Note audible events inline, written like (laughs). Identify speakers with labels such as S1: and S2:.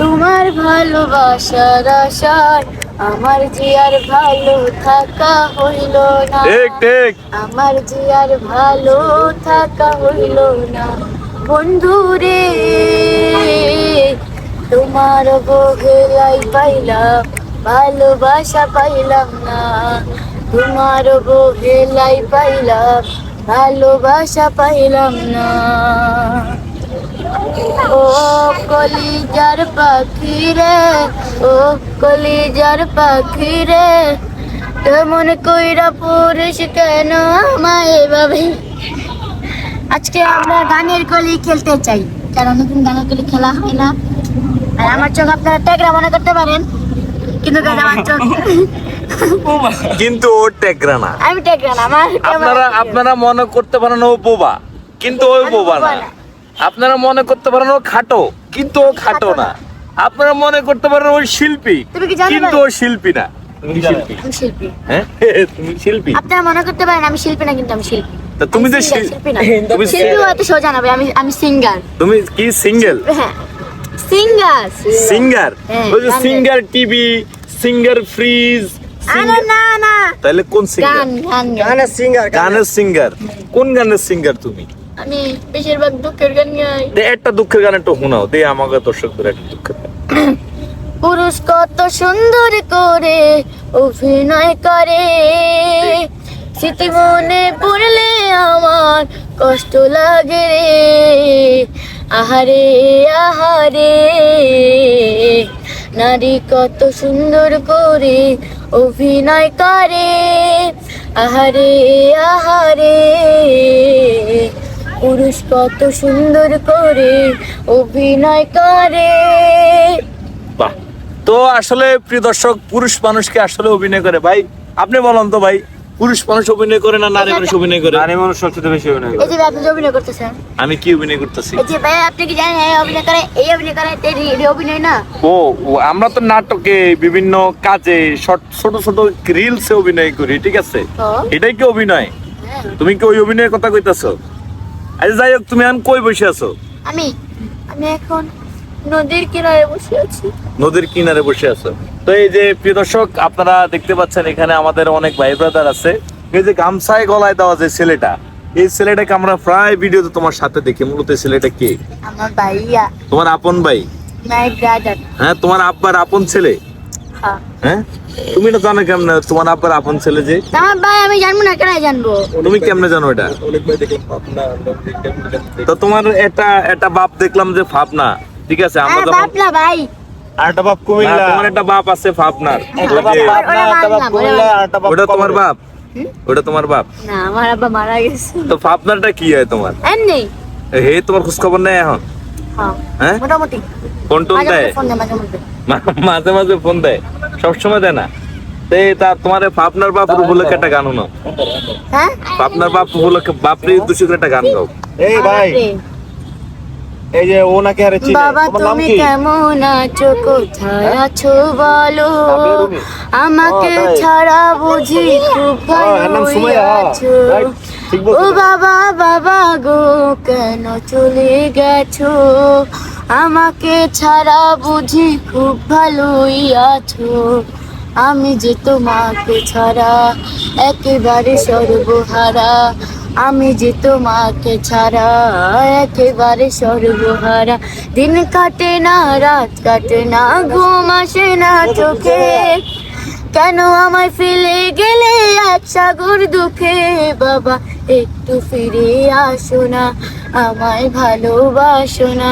S1: তোমার ভালোবাসার আশায় আমার আর ভালো থাকা হইল না।
S2: ঠিক ঠিক।
S1: আমার আর ভালো থাকা হইল না। বন্ধু রে তোমার বগলাই পাইলাম ভালোবাসা পাইলাম না। তোমার বগলাই পাইলাম ভালোবাসা পাইলাম না। ও কলিজার পাখি রে ও কলিজার পাখি রে তেমন কইরা পুরুষ কেন আমায় এভাবে? আজকে আমরা গানের কলি খেলতে চাই কারণ নতুন গানের কলি খেলা হয় না। আর আমার চোখ আপনারা ট্যাগরা মনে করতে পারেন কিন্তু guys, আমার চোখ
S2: কিন্তু ও টেকরা না।
S1: আমি ট্যাগরা না আমার
S2: আপনারা আপনারা মনে করতে পারেন ও বোবা কিন্তু ওই বোবা না। আপনারা মনে করতে পারেন ও খাটো কিন্তু ও খাটো না। আপনারা মনে করতে পারেন ওই শিল্পী কিন্তু ও শিল্পী না। তুমি শিল্পী? হ্যাঁ? (laughs) তুমি শিল্পী?
S1: আপনারা মনে করতে পারেন আমি শিল্পী না কিন্তু আমি শিল্পী।
S2: তুমি যে
S1: শিল্পী না। (laughs)
S2: তুমি
S1: শিল্পী হয়তো সোজা না আমি আমি সিঙ্গার
S2: তুমি কি সিঙ্গেল
S1: হ্যাঁ। সিঙ্গার
S2: সিঙ্গার ওই যে সিঙ্গার টিভি সিঙ্গার ফ্রিজ
S1: আরে না না।
S2: তাহলে কোন সিঙ্গার
S1: গান গান। গান
S3: গানের সিঙ্গার
S2: গানের সিঙ্গার কোন গানের সিঙ্গার তুমি?
S1: আমি বেশিরভাগ দুঃখের গান গাই।
S2: দে একটা দুঃখের গান একটু শোনাও। দে আমাকে দর্শকদের একটা দুঃখের গান।
S1: পুরুষ কত সুন্দর করে অভিনয় করে। স্মৃতি মনে পড়লে আমার কষ্ট লাগে রে। আহারে আহারে। নারী কত সুন্দর করে অভিনয় করে। আহারে আহারে। পুরুষ কত সুন্দর করে অভিনয় করে।
S2: বাহ। তো আসলে প্রিয় দর্শক পুরুষ মানুষকে আসলে অভিনয় করে। ভাই আপনি বলেন তো ভাই পুরুষ মানুষ অভিনয় করে না নারী মানুষ অভিনয় করে?
S3: নারী মানুষ সবচেয়ে বেশি অভিনয় করে।
S1: এই যে আপনি অভিনয় করতেছেন।
S2: আমি কি অভিনয় করতেছি?
S1: এই যে ভাই আপনি কি জানেন এই অভিনয় করে এই অভিনয় করে এই অভিনয় না?
S2: ও ও, আমরা তো নাটকে বিভিন্ন কাজে শর্ট ছোট ছোট রিলসে অভিনয় করি ঠিক আছে? এটাই কি অভিনয়?
S1: হ্যাঁ।
S2: তুমি কি ওই অভিনয়ের কথা কইতাছো? আচ্ছা যাই হোক তুমি এখন কই বসে আছো?
S1: আমি আমি এখন নদীর কিনারে বসে আছি।
S2: নদীর কিনারে বসে আছো। তো এই যে প্রিয় দর্শক আপনারা দেখতে পাচ্ছেন এখানে আমাদের অনেক ভাই ব্রাদার আছে। এই যে গামছায় গলায় দেওয়া যে ছেলেটা এই ছেলেটাকে আমরা প্রায় ভিডিওতে তোমার সাথে দেখি। মূলত ছেলেটা কে?
S1: আমার ভাইয়া।
S2: তোমার আপন ভাই?
S1: মাই ব্রাদার
S2: হ্যাঁ তোমার আব্বার আপন ছেলে?
S1: হ্যাঁ?
S2: হ্যাঁ তুমি না জানো কেমনে? তোমার আব্বার আপন ছেলে যে।
S1: আমার ভাই আমি জানব না কেন জানব?
S2: তুমি কেমনে জানো এটা? তো তোমার এটা এটা বাপ দেখলাম যে ফাপনা ঠিক আছে? আমরা
S1: হ্যাঁ
S2: যখন
S1: বাপ না ভাই।
S3: আরেকটা বাপ কুমিল্লা।
S2: তোমার একটা বাপ আছে ফাপনার ওটা তোমার বাপ? ওটা তোমার বাপ?
S1: না আমার আব্বা মারা গেছে।
S2: তো ফাপনারটা কি হয় তোমার?
S1: এমনি।
S2: হে তোমার খোঁজ খবর নেই এখন?
S1: হ্যাঁ
S2: হ্যাঁ?
S1: মোটামুটি।
S2: ফোন টোন
S1: মাঝে
S2: দেয়?
S1: মাঝে ফোন দেয় মাঝে
S2: ফোন সবসময় দেয় না? তা তোমার এই বাপ উপলক্ষে একটা গান শোনাও।
S1: হ্যাঁ?
S2: ফাপনার বাপ উপলক্ষে বাপরে উদ্দেশ্য একটা গান গাও।
S3: এই ভাই এই যে ও নাকি আরে চিনে
S1: বাবা তুমি কেমন আছো? কোথায় আছো বলো? আমাকে ছাড়া বুঝি খুব
S3: হ্যাঁ।
S1: আছো। ও বাবা বাবা গো কেন চলে গেছো? আমাকে ছাড়া বুঝি খুব ভালোই আছো। আমি যে তোমাকে ছাড়া একেবারে সর্বহারা। আমি যে তোমাকে ছাড়া একেবারে সর্বহারা। দিন কাটে না রাত কাটে না ঘুম আসে না চোখে। কেন আমায় ফেলে গেলে এক সাগর দুঃখে? বাবা, একটু ফিরে আসো না, আমায় ভালোবাসো না।